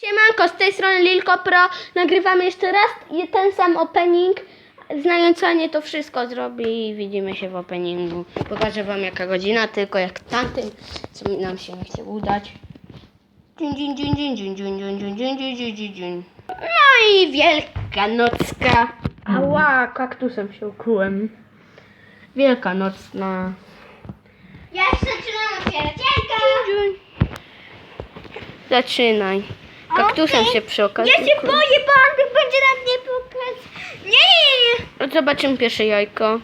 Siemanko, z tej strony Lilko Pro. Nagrywamy jeszcze raz ten sam opening. Znając Anię to wszystko zrobi i widzimy się w openingu. Pokażę wam jaka godzina, tylko jak tamtym, co nam się nie chce udać. No i wielkanocka. Ała, kaktusem się ukułem. Wielkanocna. Ja już zaczynam otwierać. Zaczynaj. Kaktusem Okej. się przy okazji Ja się boję, bo Antek będzie na mnie pokaz. Nie, nie, nie. No Zobaczymy pierwsze jajko.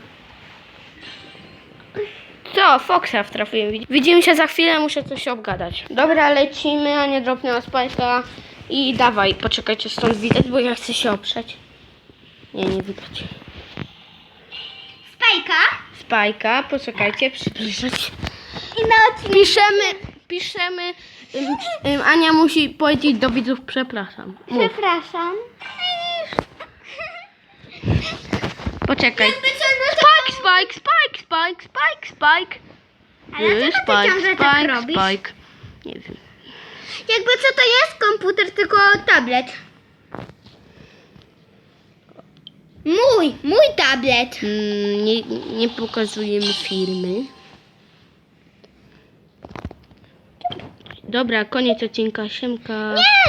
Co? Foxa trafiłem. Widzimy się za chwilę, muszę coś obgadać. Dobra, lecimy, a nie dropnęła spajka. I dawaj, poczekajcie, stąd widać, bo ja chcę się oprzeć. Nie, nie widać. Spajka. Spajka, poczekajcie, przybliżać. I na odcinek. Piszemy, piszemy. Ym, ym, Ania musi powiedzieć do widzów przepraszam. Mów. Przepraszam. Poczekaj. Jakby co, no to... Spike, spike, spike, spike, spike, spike. A dlaczego ty ciągle tak robisz? spike. Nie wiem. Jakby co to jest komputer, tylko tablet. Mój, mój tablet. Mm, nie, nie pokazujemy firmy. Dobra, koniec odcinka. Siemka. Nie!